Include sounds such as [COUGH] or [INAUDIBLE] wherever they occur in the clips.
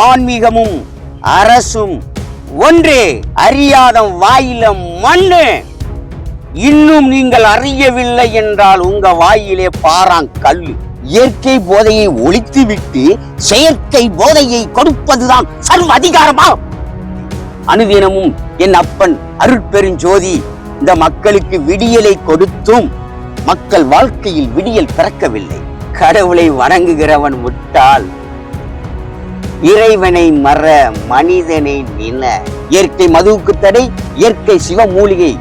ஆன்மீகமும் அரசும் ஒன்றே. அறியாத வாயில மண்ணு. இன்னும் நீங்கள் அறியவில்லை என்றால் உங்க வாயிலே பாறாங்கல்லு இயற்கை போதையை ஒழித்துவிட்டு செயற்கை போதையை கொடுப்பதுதான் சர்வ அதிகாரமா? அனுதினமும் என் அப்பன் அருட்பெருஞ்சோதி இந்த மக்களுக்கு விடியலை கொடுத்தும் மக்கள் வாழ்க்கையில் விடியல் பிறக்கவில்லை. கடவுளை வணங்குகிறவன் விட்டால் இறைவனை மற மனிதனை நின. இயற்கை மதுவுக்கு தடை இயற்கை சிவ மூலிகை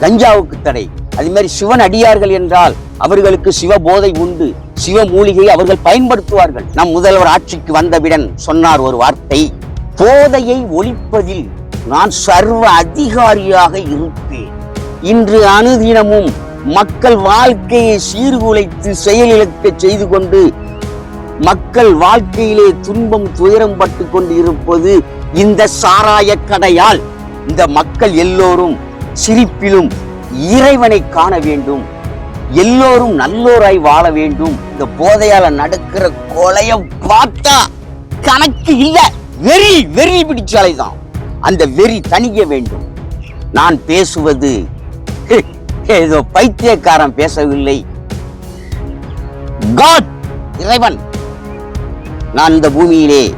கஞ்சாவுக்கு தடை. அது மாதிரி சிவன் அடியார்கள் என்றால் அவர்களுக்கு சிவ போதை உண்டு. சிவ மூலிகையை அவர்கள் பயன்படுத்துவார்கள். நம் முதல்வர் ஆட்சிக்கு வந்தவிடன் சொன்னார் ஒரு வார்த்தை போதையை ஒழிப்பதில் நான் சர்வ அதிகாரியாக இருப்பேன். இன்று அனுதினமும் மக்கள் வாழ்க்கையை சீர்குலைத்து செயலிழக்க செய்து கொண்டு மக்கள் வாழ்க்கையிலே துன்பம் துயரம் பட்டு கொண்டு இருப்பது இந்த சாராய கடையால். இந்த மக்கள் எல்லோரும் சிரிப்பிலும் இறைவனை காண வேண்டும். எல்லோரும் நல்லோராய் வாழ வேண்டும். இந்த போதையால நடக்கிற கொலைய பார்த்தா கணக்கு இல்ல. வெறி வெறி பிடிச்சாலை தான் அந்த வெறி தணிய வேண்டும். நான் பேசுவது ஏதோ பைத்தியக்காரன் பேசவில்லை. காட் இறைவன். நான் இந்த பூமியிலே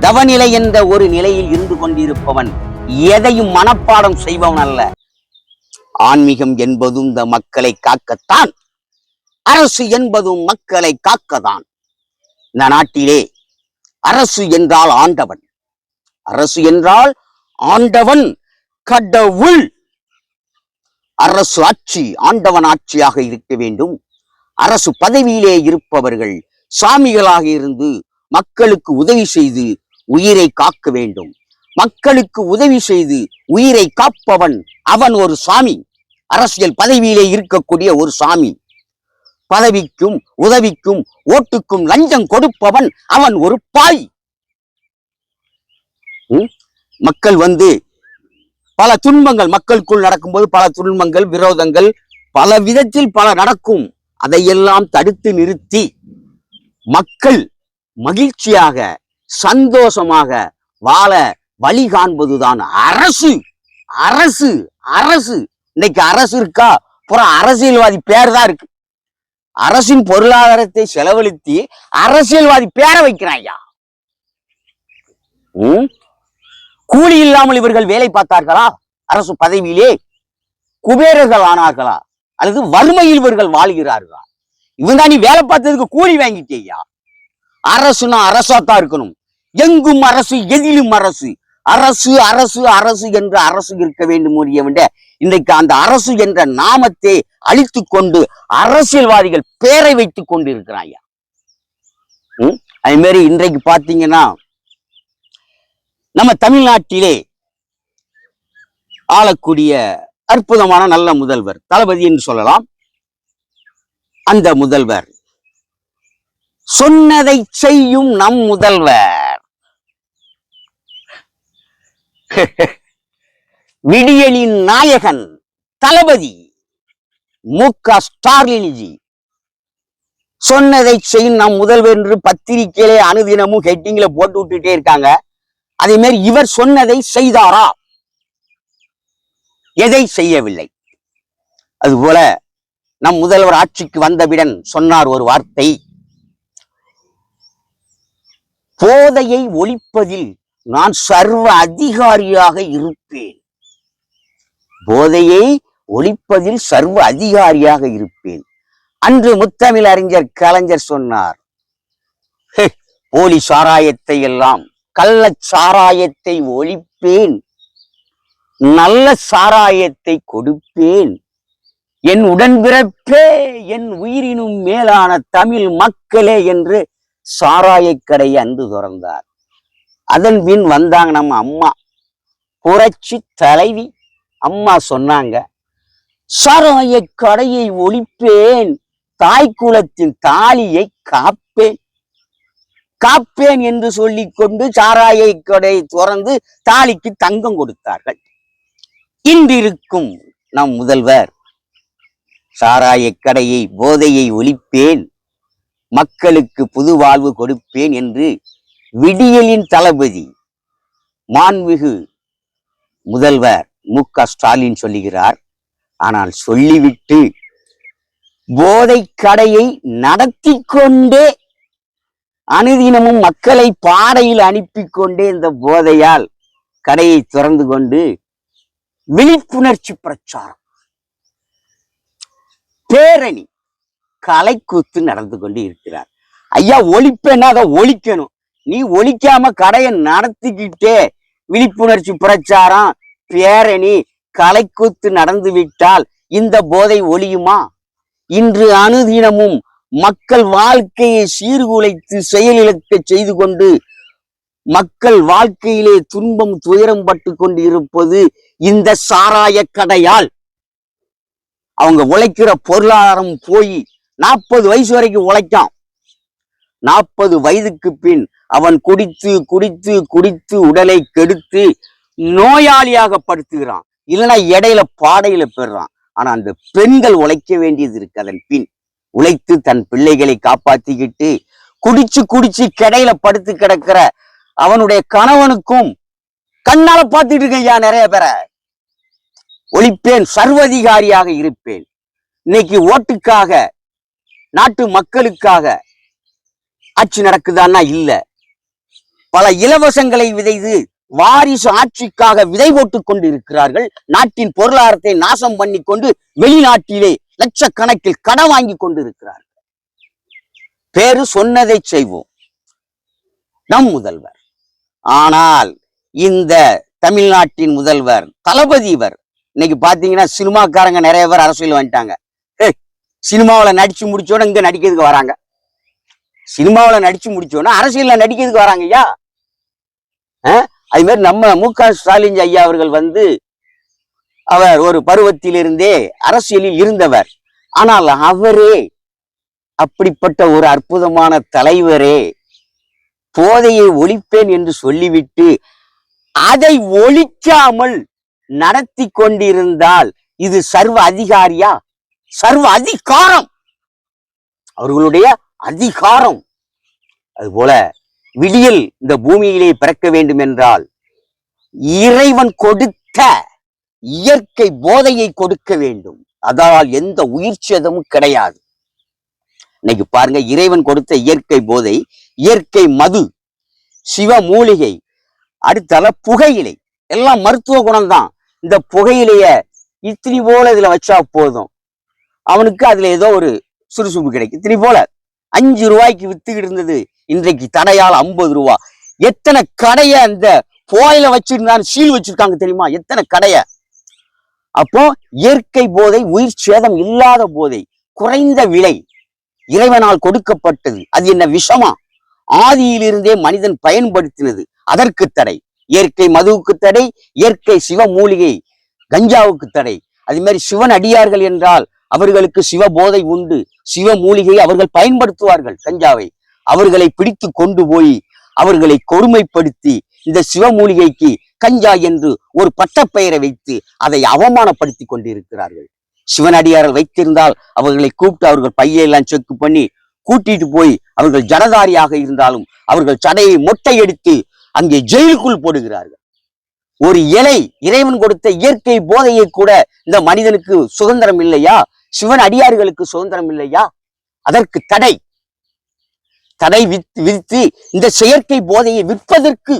தவநிலை என்ற ஒரு நிலையில் இருந்து கொண்டிருப்பவன் எதையும் மனப்பாடம் செய்பவன் அல்ல. ஆன்மீகம் என்பதும் இந்த மக்களை காக்கத்தான். அரசு என்பதும் மக்களை காக்கத்தான். இந்த நாட்டிலே அரசு என்றால் ஆண்டவன். அரசு என்றால் ஆண்டவன் கடவுள். அரசு ஆட்சி ஆண்டவன் ஆட்சியாக இருக்க வேண்டும். அரசு பதவியிலே இருப்பவர்கள் சாமிகளாக இருந்து மக்களுக்கு உதவி செய்து உயிரை காக்க வேண்டும். மக்களுக்கு உதவி செய்து உயிரை காப்பவன் அவன் ஒரு சாமி. அரசியல் பதவியிலே இருக்கக்கூடிய ஒரு சாமி. பதவிக்கும் உதவிக்கும் ஓட்டுக்கும் லஞ்சம் கொடுப்பவன் அவன் ஒரு பாய். மக்கள் வந்து பல துன்பங்கள் மக்களுக்குள் நடக்கும்போது பல துன்பங்கள் விரோதங்கள் பல விதத்தில் பல நடக்கும். அதையெல்லாம் தடுத்து நிறுத்தி மக்கள் மகிழ்ச்சியாக சந்தோஷமாக வாழ வழி காண்பதுதான் அரசு. அரசு அரசு. இன்னைக்கு அரசு இருக்கா? புற அரசியல்வாதி பேர் தான் இருக்கு. அரசின் பொருளாதாரத்தை செலவழித்து அரசியல்வாதி பேரை வைக்கிறாயா? உம் கூலி இல்லாமல் இவர்கள் வேலை பார்த்தார்களா? அரசு பதவியிலே குபேரர்கள் ஆனார்களா? அல்லது வறுமையில் இவர்கள் வாழ்கிறார்களா? இவன் தான் நீ வேலை பார்த்ததுக்கு கூலி வாங்கிட்டேயா? அரசுனா அரசாத்தான் இருக்கணும். எங்கும் அரசு எதிலும் அரசு. அரசு அரசு அரசு என்ற அரசு இருக்க வேண்டும் விட இன்றைக்கு அந்த அரசு என்ற நாமத்தை அழித்து கொண்டு அரசியல்வாதிகள் பேரை வைத்துக் கொண்டு இருக்கிறாங்க அதே மாதிரி இன்றைக்கு பார்த்தீங்கன்னா நம்ம தமிழ்நாட்டிலே ஆளக்கூடிய அற்புதமான நல்ல முதல்வர் தளபதி என்று சொல்லலாம். அந்த முதல்வர் சொன்னதை செய்யும் நம் முதல்வர். [LAUGHS] விடியலின் நாயகன் தளபதி மு க ஸ்டாலின்ஜி. சொன்னதை செய்யும் நம் முதல்வர் என்று பத்திரிகையிலே அனுதினமும் ஹெட்டிங்ல போட்டு விட்டுட்டே இருக்காங்க. அதே மாதிரி இவர் சொன்னதை செய்தாரா? எதை செய்யவில்லை? அதுபோல நம் முதல்வர் ஆட்சிக்கு வந்தவிடன் சொன்னார் ஒரு வார்த்தை. போதையை ஒழிப்பதில் நான் சர்வ அதிகாரியாக இருப்பேன். போதையை ஒழிப்பதில் சர்வ அதிகாரியாக இருப்பேன். அன்று முத்தமிழ் அறிஞர் கலைஞர் சொன்னார் போலி சாராயத்தை எல்லாம் கள்ள சாராயத்தை ஒழிப்பேன். நல்ல சாராயத்தை கொடுப்பேன். என் உடன்பிறப்பே என் உயிரினும் மேலான தமிழ் மக்களே என்று சாராயக் கடையை அன்று திறந்தார். அதன் பின் வந்தாங்க நம்ம அம்மா. புரட்சி தலைவி அம்மா சொன்னாங்க சாராயக் கடையை ஒழிப்பேன் தாய்க்குலத்தின் தாலியை காப்பேன். காப்பேன் என்று சொல்லிக்கொண்டு கொண்டு சாராய கடை திறந்து தாலிக்கு தங்கம் கொடுத்தார்கள். இன்றிருக்கும் நம் முதல்வர் சாராய கடையை போதையை ஒழிப்பேன். மக்களுக்கு புது வாழ்வு கொடுப்பேன் என்று விடியலின் தளபதி மாண்புமிகு முதல்வர் மு க ஸ்டாலின் சொல்லுகிறார். ஆனால் சொல்லிவிட்டு போதை கடையை நடத்தி கொண்டே அனுதினமும் மக்களை பாடையில் அனுப்பி கொண்டே இந்த போதையால் கடையை திறந்து கொண்டு விழிப்புணர்ச்சி பிரச்சாரம். பேரணி. கலைக்கூத்து நடந்து கொண்டு இருக்கிறார் ஐயா ஒழிப்பேன்னா அதை ஒழிக்கணும். நீ ஒழிக்காம கடையை நடத்திக்கிட்டே விழிப்புணர்ச்சி பிரச்சாரம் பேரணி கலைக்கூத்து நடந்து விட்டால் இந்த போதை ஒழியுமா? இன்று அனுதினமும் மக்கள் வாழ்க்கையை சீர்குலைத்து செயலிழக்க செய்து கொண்டு மக்கள் வாழ்க்கையிலே துன்பம் துயரம் பட்டு கொண்டு இருப்பது இந்த சாராய கடையால். அவங்க உழைக்கிற பொருளாதாரம் போய் நாற்பது வயசு வரைக்கும் உழைக்கான் நாற்பது வயதுக்கு பின் அவன் குடித்து குடித்து குடித்து உடலை கெடுத்து நோயாளியாக படுத்துகிறான். இல்லைன்னா இடையில பாடையில பெறுறான் ஆனா அந்த பெண்கள் உழைக்க வேண்டியது இருக்கு அதன் பின். உழைத்து தன் பிள்ளைகளை காப்பாத்திக்கிட்டு குடிச்சு குடிச்சு கிடையில படுத்து கிடக்கிற அவனுடைய கணவனுக்கும் கண்ணால பார்த்துட்டு இருக்கேன் ஐயா நிறைய பேரை. ஒழிப்பேன் சர்வதிகாரியாக இருப்பேன். இன்னைக்கு ஓட்டுக்காக நாட்டு மக்களுக்காக ஆட்சி நடக்குதான்னா இல்ல. பல இலவசங்களை விதைது வாரிசு ஆட்சிக்காக விதை போட்டுக் கொண்டு இருக்கிறார்கள் நாட்டின் பொருளாதாரத்தை நாசம் பண்ணி கொண்டு வெளிநாட்டிலே லட்சக்கணக்கில் கடன் வாங்கி கொண்டு இருக்கிறார்கள் பேரு சொன்னதை செய்வோம். நம் முதல்வர். ஆனால் இந்த தமிழ்நாட்டின் முதல்வர் தளபதி இவர். இன்னைக்கு பாத்தீங்கன்னா சினிமாக்காரங்க நிறைய பேர் அரசியல் வந்துட்டாங்க சினிமாவில் நடிச்சு முடிச்சோட இங்க நடிக்கிறதுக்கு வராங்க. சினிமாவில் நடிச்சு முடிச்சோன்னா அரசியலில் நடிக்கிறதுக்கு வராங்க ஐயா. அஹ், அது மாதிரி நம்ம மு க ஸ்டாலின் ஐயா அவர்கள் வந்து அவர் ஒரு பருவத்திலிருந்தே அரசியலில் இருந்தவர். ஆனால் அவரே அப்படிப்பட்ட ஒரு அற்புதமான தலைவரே. போதையை ஒழிப்பேன் என்று சொல்லிவிட்டு அதை ஒழிக்காமல் நடத்தி கொண்டிருந்தால் இது சர்வ அதிகாரியா? சர்வ அதிகாரம். அவர்களுடைய அதிகாரம். அதுபோல விடியல் இந்த பூமியிலே பிறக்க வேண்டும் என்றால் இறைவன் கொடுத்த இயற்கை போதையை கொடுக்க வேண்டும். அதனால் எந்த உயிர் சேதமும் கிடையாது. இன்னைக்கு பாருங்க இறைவன் கொடுத்த இயற்கை போதை இயற்கை மது சிவ மூலிகை அடுத்தால புகையிலை எல்லாம் மருத்துவ குணம்தான். இந்த புகையிலைய இத்தினி போல இதுல வச்சா போதும். அவனுக்கு அதுல ஏதோ ஒரு சுறுசுறுப்பு கிடைக்கும் இத்தினி போல அஞ்சு ரூபாய்க்கு வித்துக்கிட்டு இருந்தது இன்றைக்கு தடையால் ஐம்பது ரூபா. எத்தனை கடைய அந்த போயில வச்சிருந்தான்னு சீல் வச்சிருக்காங்க தெரியுமா? எத்தனை கடைய? அப்போ இயற்கை போதை உயிர் சேதம் இல்லாத போதை குறைந்த விலை இறைவனால் கொடுக்கப்பட்டது. அது என்ன விஷமா? ஆதியிலிருந்தே மனிதன் பயன்படுத்தினது. அதற்கு தடை. இயற்கை மதுவுக்கு தடை இயற்கை சிவ மூலிகை கஞ்சாவுக்கு தடை. அது மாதிரி சிவன் அடியார்கள் என்றால் அவர்களுக்கு சிவ போதை உண்டு. சிவ மூலிகை அவர்கள் பயன்படுத்துவார்கள் கஞ்சாவை. அவர்களை பிடித்து கொண்டு போய் அவர்களை கொடுமைப்படுத்தி இந்த சிவ மூலிகைக்கு கஞ்சா என்று ஒரு பட்டப்பெயரை வைத்து அதை அவமானப்படுத்தி கொண்டிருக்கிறார்கள். சிவனடியார்கள் வைத்திருந்தால் அவர்களை கூப்பிட்டு அவர்கள் பையெல்லாம் செக் பண்ணி கூட்டிட்டு போய் அவர்கள் ஜனதாரியாக இருந்தாலும் அவர்கள் சடையை மொட்டையடித்து அங்கே ஜெயிலுக்குள் போடுகிறார்கள். ஒரு இலை இறைவன் கொடுத்த இயற்கை போதையை கூட இந்த மனிதனுக்கு சுதந்திரம் இல்லையா? சிவன் அடியார்களுக்கு சுதந்திரம் இல்லையா? அதற்கு தடை. தடை விதித்து இந்த செயற்கை போதையை விற்பதற்கு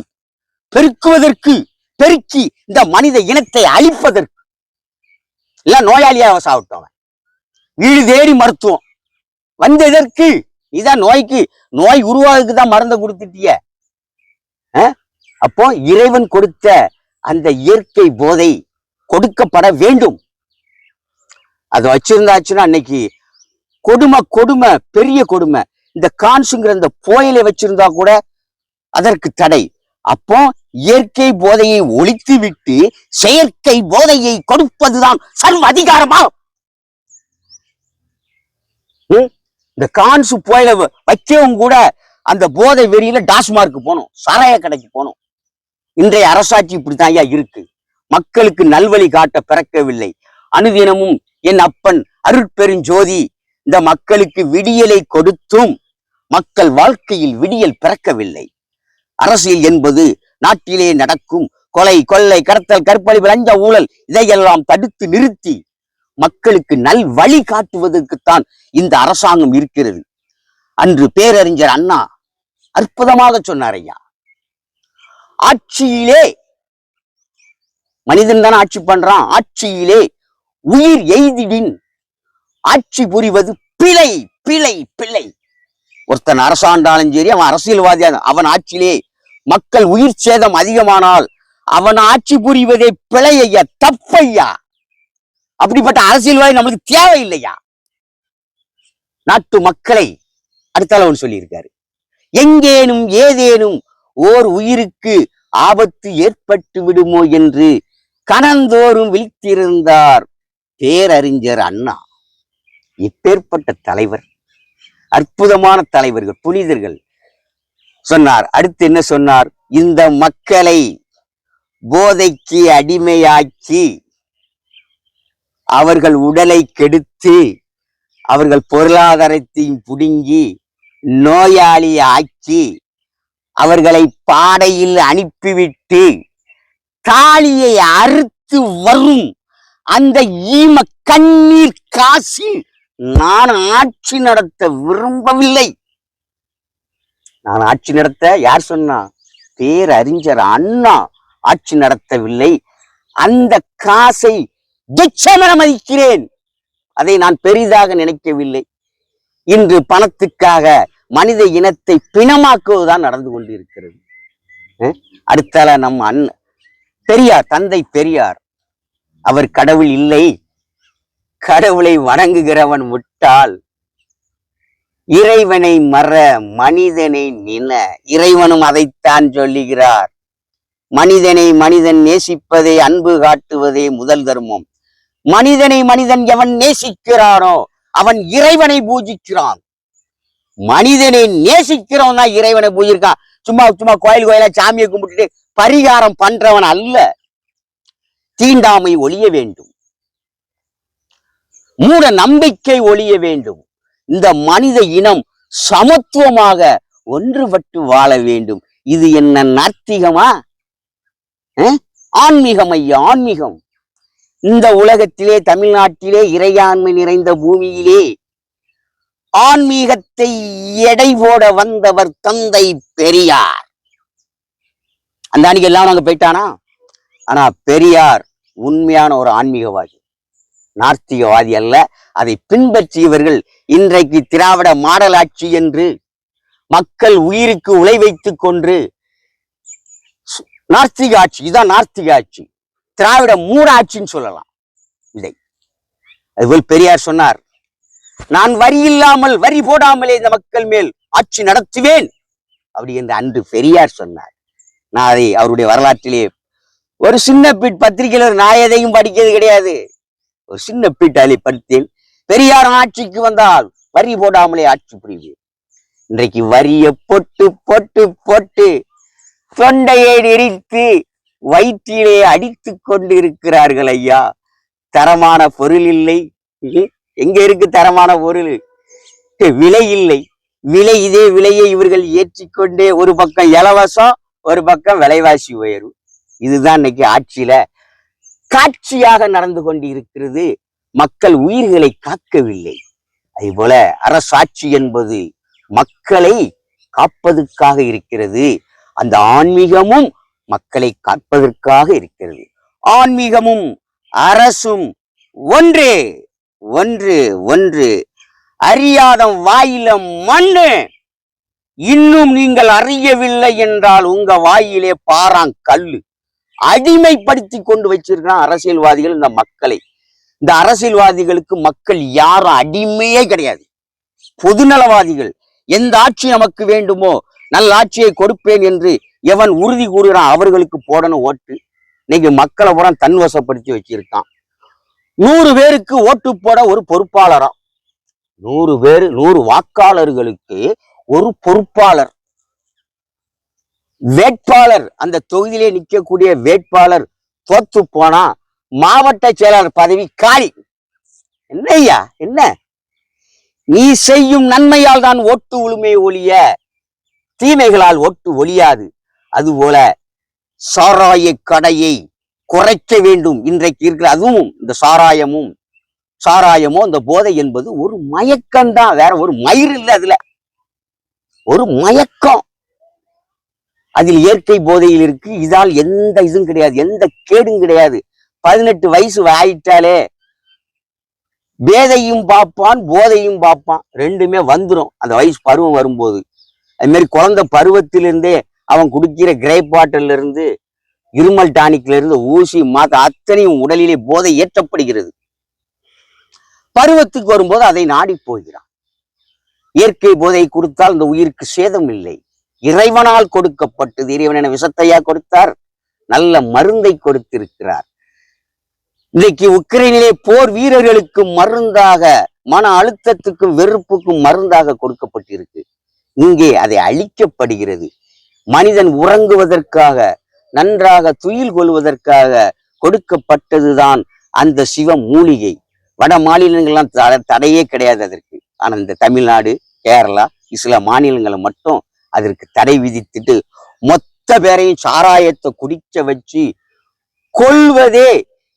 பெருக்குவதற்கு பெருக்கி இந்த மனித இனத்தை அழிப்பதற்கு. இல்ல நோயாளியாக சாப்பிட்டோம் அவன். வீடு தேடி மருத்துவம். வந்ததற்கு இதான் நோய்க்கு நோய் உருவாகுக்கு தான் மருந்தை கொடுத்துட்டிய. அப்போ இறைவன் கொடுத்த அந்த இயற்கை போதை கொடுக்கப்பட வேண்டும். அது வச்சிருந்தாச்சுன்னா அன்னைக்கு கொடுமை கொடுமை பெரிய கொடுமை. இந்த கான்ஸுங்கிற இந்த புயலை வச்சிருந்தா கூட அதற்கு தடை. அப்போ இயற்கை போதையை ஒழித்து விட்டு செயற்கை போதையை கொடுப்பதுதான் சர்வ அதிகாரமா? இந்த கான்சு புயல வைக்கவும் கூட அந்த போதை வெறியில டாஸ்மார்க்கு போகணும் சாராய கடைக்கு போகணும் இன்றைய அரசாட்சி இப்படிதான் ஐயா இருக்கு. மக்களுக்கு நல்வழி காட்ட பிறக்கவில்லை. அனுதினமும் என் அப்பன் அருட்பெருஞ்சோதி இந்த மக்களுக்கு விடியலை கொடுத்தும் மக்கள் வாழ்க்கையில் விடியல் பிறக்கவில்லை. அரசியல் என்பது நாட்டிலே நடக்கும் கொலை கொள்ளை கடத்தல் கற்பழிப்பு லஞ்ச ஊழல் இதையெல்லாம் தடுத்து நிறுத்தி மக்களுக்கு நல் வழி காட்டுவதற்குத்தான் இந்த அரசாங்கம் இருக்கிறது. அன்று பேரறிஞர் அண்ணா அற்புதமாக சொன்னார் ஐயா ஆட்சியிலே மனிதன் தானே ஆட்சி பண்றான் ஆட்சியிலே உயிர் எய்திடின். ஆட்சி புரிவது பிழை பிழை பிழை. ஒருத்தன் அரசாண்டாலும் சரி அவன் அரசியல்வாதியா அவன் ஆட்சியிலே மக்கள் உயிர் சேதம் அதிகமானால் அவன் ஆட்சி புரிவதே பிழை ஐயா தப்பையா? அப்படிப்பட்ட அரசியல்வாதி நம்மளுக்கு தேவையில்லையா? நாட்டு மக்களை அடுத்தால சொல்லியிருக்காரு. எங்கேனும் ஏதேனும் ஓர் உயிருக்கு ஆபத்து ஏற்பட்டு விடுமோ என்று கணந்தோறும் விழித்திருந்தார். பேரறிஞர் அண்ணா. இப்பேற்பட்ட தலைவர் அற்புதமான தலைவர்கள் புனிதர்கள். சொன்னார் அடுத்து என்ன சொன்னார்? இந்த மக்களை போதைக்கு அடிமையாக்கி அவர்கள் உடலை கெடுத்து அவர்கள் பொருளாதாரத்தையும் புடுங்கி நோயாளி ஆக்கி அவர்களை பாடையில் அனுப்பிவிட்டு தாலியை அறுத்து வரும் அந்த ஈம கண்ணீர் காசி நான் ஆட்சி நடத்த விரும்பவில்லை. நான் ஆட்சி நடத்த யார் சொன்னா? பேரறிஞர் அண்ணா ஆட்சி நடத்தவில்லை. அந்த காசை துச்சமென மதிக்கிறேன். அதை நான் பெரிதாக நினைக்கவில்லை. இன்று பணத்துக்காக மனித இனத்தை பிணமாக்குவதுதான் நடந்து கொண்டிருக்கிறது. அடுத்தால நம் அண்ண பெரியார் தந்தை பெரியார் அவர் கடவுள் இல்லை. கடவுளை வணங்குகிறவன் முட்டாள். இறைவனை மற மனிதனை நின. இறைவனும் அதைத்தான் சொல்லுகிறார். மனிதனை மனிதன் நேசிப்பதே அன்பு காட்டுவதே முதல் தர்மம். மனிதனை மனிதன் எவன் நேசிக்கிறானோ அவன் இறைவனை பூஜிக்கிறான். மனிதனை நேசிக்கிறவன் தான் இறைவனை பூஜிருக்கான் சும்மா சும்மா கோயில் கோயிலா சாமியை கும்பிட்டுட்டு பரிகாரம் பண்றவன் அல்ல. தீண்டாமை ஒழிய வேண்டும். மூட நம்பிக்கை ஒழிய வேண்டும். இந்த மனித இனம் சமத்துவமாக ஒன்றுபட்டு வாழ வேண்டும். இது என்ன நாத்திகமா? ஆன்மீகம் ஐயா ஆன்மீகம். இந்த உலகத்திலே தமிழ்நாட்டிலே இறையாண்மை நிறைந்த பூமியிலே ஆன்மீகத்தை எடை போட வந்தவர் தந்தை பெரியார். அந்த அன்னைக்கு எல்லாம் அங்க போயிட்டானா? ஆனா பெரியார் உண்மையான ஒரு ஆன்மீகவாதி. நாஸ்திகவாதி அல்ல அதை பின்பற்றியவர்கள் இன்றைக்கு திராவிட மாடல் ஆட்சி என்று மக்கள் உயிருக்கு உழை வைத்துக் கொன்று நார்த்திக நாஸ்திக ஆட்சி இதான் நாஸ்திக ஆட்சி. திராவிட மூடாட்சின்னு சொல்லலாம். இதை. அதுபோல் பெரியார் சொன்னார் நான் வரி இல்லாமல் வரி போடாமலே இந்த மக்கள் மேல் ஆட்சி நடத்துவேன். அப்படி என்று அன்று பெரியார் சொன்னார். நான் அதை அவருடைய வரலாற்றிலே ஒரு சின்ன பீட் பத்திரிகையில நான் எதையும் படிக்கிறது கிடையாது. ஒரு சின்ன பீட் அதில் படித்தேன் பெரியார் ஆட்சிக்கு வந்தால் வரி போடாமலே ஆட்சி புரியுது இன்றைக்கு வரிய பொட்டு பொட்டு பொட்டு தொண்டையை நெறித்து வயிற்றிலே அடித்து கொண்டு இருக்கிறார்கள் ஐயா. தரமான பொருள் இல்லை. எங்க இருக்கு தரமான பொருள்? விலை இல்லை. விலை இதே விலையை இவர்கள் ஏற்றிக்கொண்டே ஒரு பக்கம் இலவசம் ஒரு பக்கம் விலைவாசி உயரும் இதுதான் இன்னைக்கு ஆட்சியில காட்சியாக நடந்து கொண்டு இருக்கிறது மக்கள் உயிர்களை காக்கவில்லை. அதுபோல அரசாட்சி என்பது மக்களை காப்பதற்காக இருக்கிறது. அந்த ஆன்மீகமும் மக்களை காப்பதற்காக இருக்கிறது. ஆன்மீகமும் அரசும் ஒன்றே ஒன்று ஒன்று. அறியாத வாயில மண்ணு. இன்னும் நீங்கள் அறியவில்லை என்றால் உங்க வாயிலே பாறாங் கல்லு. அடிமைப்படுத்தி கொண்டு வச்சிருக்கான் அரசியல்வாதிகள் இந்த மக்களை. இந்த அரசியல்வாதிகளுக்கு மக்கள் யாரும் அடிமையே கிடையாது. பொதுநலவாதிகள் எந்த ஆட்சி நமக்கு வேண்டுமோ நல்ல ஆட்சியை கொடுப்பேன் என்று எவன் உறுதி கூறுகிறான் அவர்களுக்கு போடணும் ஓட்டு. இன்னைக்கு மக்களை பூரா தன்வசப்படுத்தி வச்சிருக்கான். நூறு பேருக்கு ஓட்டு போட ஒரு பொறுப்பாளரா? நூறு பேர் நூறு வாக்காளர்களுக்கு ஒரு பொறுப்பாளர். வேட்பாளர் அந்த தொகுதியிலே நிற்கக்கூடிய வேட்பாளர் தோத்து போனா மாவட்ட செயலாளர் பதவி காலி. என்ன ஐயா? என்ன? நீ செய்யும் நன்மையால் தான் ஓட்டு உளுமை ஒழிய தீமைகளால் ஓட்டு ஒழியாது. அதுபோல சாராய கடையை குறைக்க வேண்டும் இன்றைக்கு இருக்கிற அதுவும் இந்த சாராயமும் சாராயமோ இந்த போதை என்பது ஒரு மயக்கம்தான். வேற ஒரு மயிர் இல்லை அதுல. ஒரு மயக்கம். அதில் இயற்கை போதையில் இருக்கு. இதால் எந்த இதுவும் கிடையாது. எந்த கேடும் கிடையாது. பதினெட்டு வயசு ஆயிட்டாலே வேதையும் பார்ப்பான் போதையும் பார்ப்பான். ரெண்டுமே வந்துடும் அந்த வயசு பருவம் வரும்போது. அது மாதிரி குழந்தை பருவத்திலிருந்தே அவன் குடிக்கிற கிரேப் பாட்டில இருந்து இருமல் டானிக்ல இருந்து ஊசி மாத்த அத்தனையும் உடலிலே போதை ஏற்றப்படுகிறது. பருவத்துக்கு வரும்போது அதை நாடி போகிறான். இயற்கை போதை கொடுத்தால் இந்த உயிருக்கு சேதம் இல்லை. இறைவனால் கொடுக்கப்பட்டது. இறைவன் என விஷத்தையா கொடுத்தார். நல்ல மருந்தை கொடுத்திருக்கிறார். இன்றைக்கு உக்ரைனிலே போர் வீரர்களுக்கு மருந்தாக மன அழுத்தத்துக்கும் வெறுப்புக்கும் மருந்தாக கொடுக்கப்பட்டிருக்கு. இங்கே அதை அழிக்கப்படுகிறது. மனிதன் உறங்குவதற்காக நன்றாக துயில் கொள்வதற்காக கொடுக்கப்பட்டதுதான் அந்த சிவ மூலிகை. வட மாநிலங்கள்லாம் தடையே கிடையாது அதற்கு. ஆனா இந்த தமிழ்நாடு கேரளா சில மாநிலங்களை மட்டும் அதற்கு தடை விதித்துட்டு மொத்த பேரையும் சாராயத்தை குடிக்க வச்சு கொள்வதே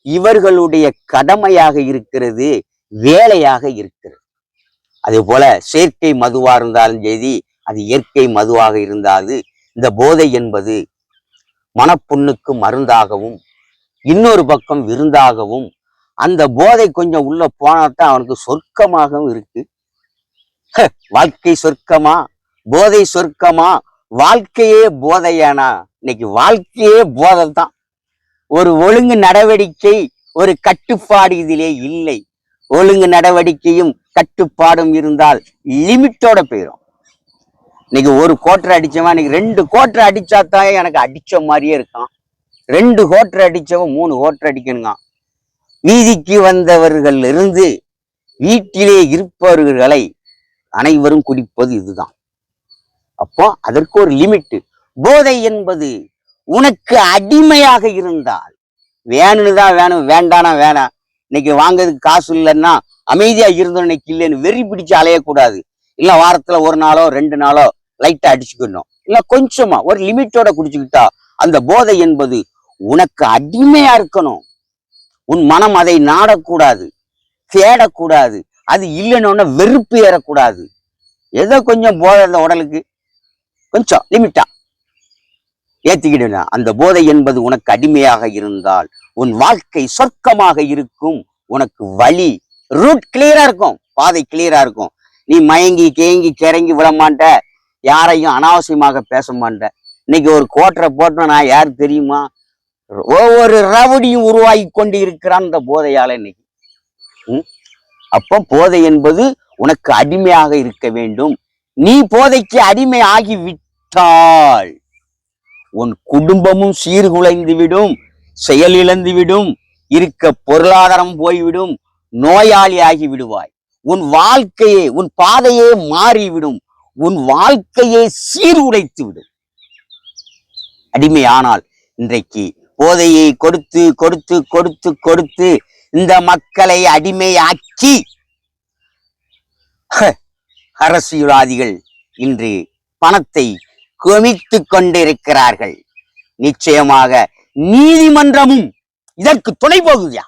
இவர்களுடைய கடமையாக இருக்கிறது வேலையாக இருக்கிறது. அதே போல செயற்கை மதுவா இருந்தாலும் செய்தி அது இயற்கை மதுவாக இருந்தாது. இந்த போதை என்பது மனப்புண்ணுக்கு மருந்தாகவும் இன்னொரு பக்கம் விருந்தாகவும் அந்த போதை கொஞ்சம் உள்ள போனாதான் அவனுக்கு சொர்க்கமாகவும் இருக்கு. ஹ, வாழ்க்கை சொர்க்கமா? போதை சொர்க்கமா? வாழ்க்கையே போதையானா? இன்னைக்கு வாழ்க்கையே போதை தான் ஒரு ஒழுங்கு நடவடிக்கை ஒரு கட்டுப்பாடு இதிலே இல்லை. ஒழுங்கு நடவடிக்கையும் கட்டுப்பாடும் இருந்தால் லிமிட்டோட போயிடும் இன்னைக்கு ஒரு கோட்டர் அடிச்சவன் இன்னைக்கு ரெண்டு கோட்டர் அடிச்சாதான் எனக்கு அடிச்ச மாதிரியே இருக்கான். ரெண்டு கோட்டர் அடிச்சவன் மூணு கோட்டர் அடிக்கணுங்க வீதிக்கு வந்தவர்கள் இருந்து வீட்டிலே இருப்பவர்களை அனைவரும் குடிப்பது இதுதான். அப்போ அதற்கு ஒரு லிமிட் போதை என்பது உனக்கு அடிமையாக இருந்தால் வேணும்னு தான் வேணும் வேண்டானா வேணாம் இன்னைக்கு வாங்குறதுக்கு காசு இல்லைன்னா அமைதியா இருந்தோம் இன்னைக்கு இல்லைன்னு வெறி பிடிச்சு அலையக்கூடாது. இல்ல வாரத்துல ஒரு நாளோ ரெண்டு நாளோ லைட்டா அடிச்சுக்கணும். இல்ல கொஞ்சமா ஒரு லிமிட்டோட குடிச்சுக்கிட்டா அந்த போதை என்பது உனக்கு அடிமையா இருக்கணும். உன் மனம் அதை நாடக்கூடாது தேடக்கூடாது. அது இல்லைன்னு வெறுப்பு ஏறக்கூடாது. ஏதோ கொஞ்சம் போதை அந்த உடலுக்கு. கொஞ்சம் லிமிட்டா ஏத்திக்கிடுனா அந்த போதை என்பது உனக்கு அடிமையாக இருந்தால் உன் வாழ்க்கை சொர்க்கமாக இருக்கும். உனக்கு வழி ரூட் கிளியரா இருக்கும் பாதை கிளியரா இருக்கும். நீ மயங்கி கேங்கி கிறங்கி விட மாட்ட. யாரையும் அனாவசியமாக பேச மாட்ட. இன்னைக்கு ஒரு கோட்டரை போட்டோம் நான் யாரு தெரியுமா? ஒவ்வொரு ரவுடியும் உருவாகி கொண்டு இருக்கிறான் இந்த போதையால இன்னைக்கு. ம்? அப்போ போதை என்பது உனக்கு அடிமையாக இருக்க வேண்டும். நீ போதைக்கு அடிமை ஆகி விட்டால் உன் குடும்பமும் சீர்குலைந்துவிடும் விடும் செயலிழந்து இருக்க பொருளாதாரம் போய்விடும் நோயாளி ஆகி விடுவாய் உன் வாழ்க்கையே உன் பாதையே மாறிவிடும் உன் வாழ்க்கையே சீர்குலைத்து விடும் அடிமையானால் இன்றைக்கு போதையை கொடுத்து கொடுத்து கொடுத்து கொடுத்து இந்த மக்களை அடிமையாக்கி அரசியல்வாதிகள் இன்று பணத்தை குவித்து கொண்டிருக்கிறார்கள். நிச்சயமாக நீதிமன்றமும் இதற்கு துணை போகுதியா?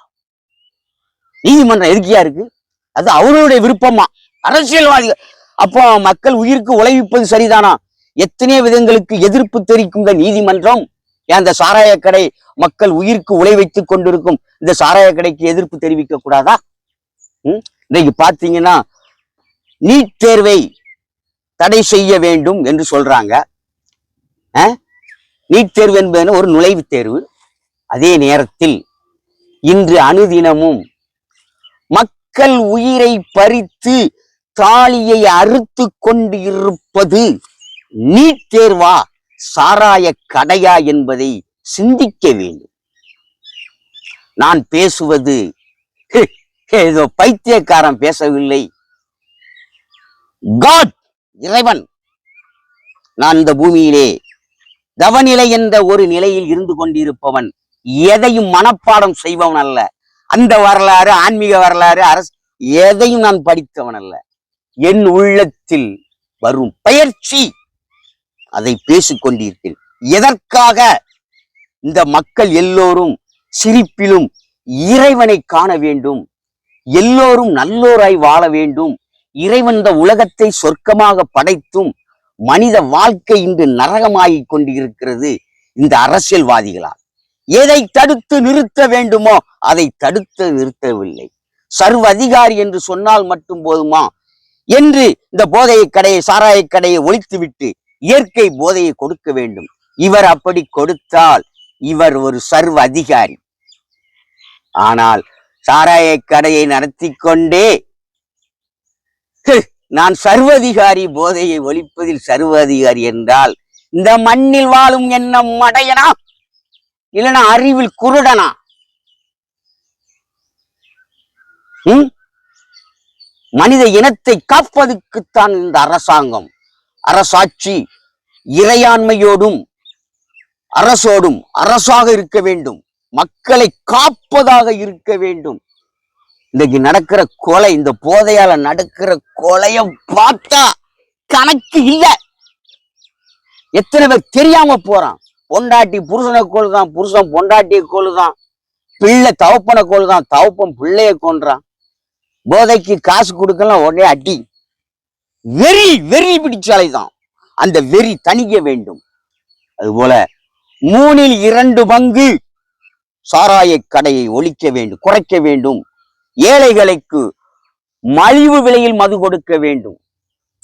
நீதிமன்றம் எதுக்கியா இருக்கு? அது அவருடைய விருப்பமா? அரசியல்வாதிகள் அப்போ மக்கள் உயிருக்கு உழைவிப்பது சரிதானா? எத்தனை விதங்களுக்கு எதிர்ப்பு தெரிவிக்கும் இந்த நீதிமன்றம். ஏன் இந்த சாராய கடை மக்கள் உயிருக்கு உழை வைத்துக் கொண்டிருக்கும்? இந்த சாராய கடைக்கு எதிர்ப்பு தெரிவிக்க கூடாதா? இன்னைக்கு பாத்தீங்கன்னா நீட் தேர்வை தடை செய்ய வேண்டும் என்று சொல்றாங்க. நீட் தேர்வு என்பது ஒரு நுழைவுத் தேர்வு. அதே நேரத்தில் இன்று அனுதினமும் மக்கள் உயிரை பறித்து தாலியை அறுத்து கொண்டு இருப்பது நீட் தேர்வா சாராய கடையா என்பதை சிந்திக்க வேண்டும். நான் பேசுவது ஏதோ பைத்தியக்காரன் பேசவில்லை. காட் இறைவன். நான் இந்த பூமியிலே தவநிலை என்ற ஒரு நிலையில் இருந்து கொண்டிருப்பவன் எதையும் மனப்பாடம் செய்பவன் அல்ல. அந்த வரலாறு ஆன்மீக வரலாறு அரசு எதையும் நான் படித்தவன் அல்ல. என் உள்ளத்தில் வரும் பயிற்சி அதை பேசிக்கொண்டிருக்கிறேன் எதற்காக? இந்த மக்கள் எல்லோரும் சிரிப்பிலும் இறைவனை காண வேண்டும். எல்லோரும் நல்லோராய் வாழ வேண்டும். இறைவன் இந்த உலகத்தை சொர்க்கமாக படைத்தும் மனித வாழ்க்கை இன்று நரகமாகிக் கொண்டிருக்கிறது இந்த அரசியல்வாதிகளால். எதை தடுத்து நிறுத்த வேண்டுமோ அதை தடுத்து நிறுத்தவில்லை. சர்வ அதிகாரி என்று சொன்னால் மட்டும் போதுமா? என்று இந்த போதையை கடையை சாராய கடையை ஒழித்துவிட்டு இயற்கை போதையை கொடுக்க வேண்டும். இவர் அப்படி கொடுத்தால் இவர் ஒரு சர்வ அதிகாரி. ஆனால் சாராய கடையை நடத்தி கொண்டே நான் சர்வதிகாரி போதையை ஒழிப்பதில் சர்வ அதிகாரி என்றால் இந்த மண்ணில் வாழும் என்ன அடையனா? இல்லைன்னா அறிவில் குருடனா? மனித இனத்தை காப்பதற்குத்தான் இந்த அரசாங்கம். அரசாட்சி இறையாண்மையோடும் அரசோடும் அரசாக இருக்க வேண்டும். மக்களை காப்பதாக இருக்க வேண்டும். இன்னைக்கு நடக்கிற கொலை இந்த போதையால நடக்கிற கொலைய பார்த்தா கணக்கு இல்ல. எத்தனை பேர் தெரியாம போறான். பொண்டாட்டி புருஷனை கொள்ளுதான் புருஷன் பொண்டாட்டியை கொள்ளுதான் பிள்ளை தவப்பனை கொள்ளுதான் தவப்பன் பிள்ளைய கொன்றான். போதைக்கு காசு கொடுக்கலாம் உடனே அடி. வெறி வெறி பிடிச்சாலை தான் அந்த வெறி தணிக்க வேண்டும். அதுபோல மூணில் இரண்டு பங்கு சாராய கடையை ஒழிக்க வேண்டும் குறைக்க வேண்டும். ஏழைகளுக்கு மலிவு விலையில் மது கொடுக்க வேண்டும்.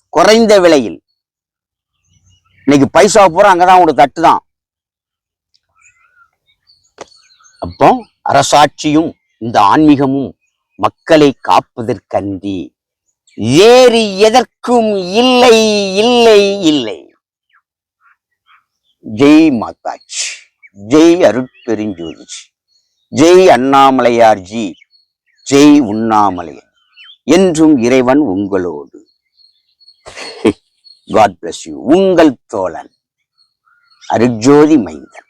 குறைந்த விலையில். இன்னைக்கு பைசா பூரா அங்கதான் ஒரு தட்டு தான். அப்போ அரசாட்சியும் இந்த ஆன்மீகமும் மக்களை காப்பதற்கன்றி வேறு எதற்கும் இல்லை இல்லை இல்லை. ஜெய் மாதாஜி. ஜெய் அருட்பெருஞ்சோதி ஜெய் அண்ணாமலையார்ஜி ஜெய் உண்ணாமலையன் என்றும் இறைவன் உங்களோடு. காட் பிளஸ் யூ உங்கள் தோழன் அருஜோதி மைந்தன்.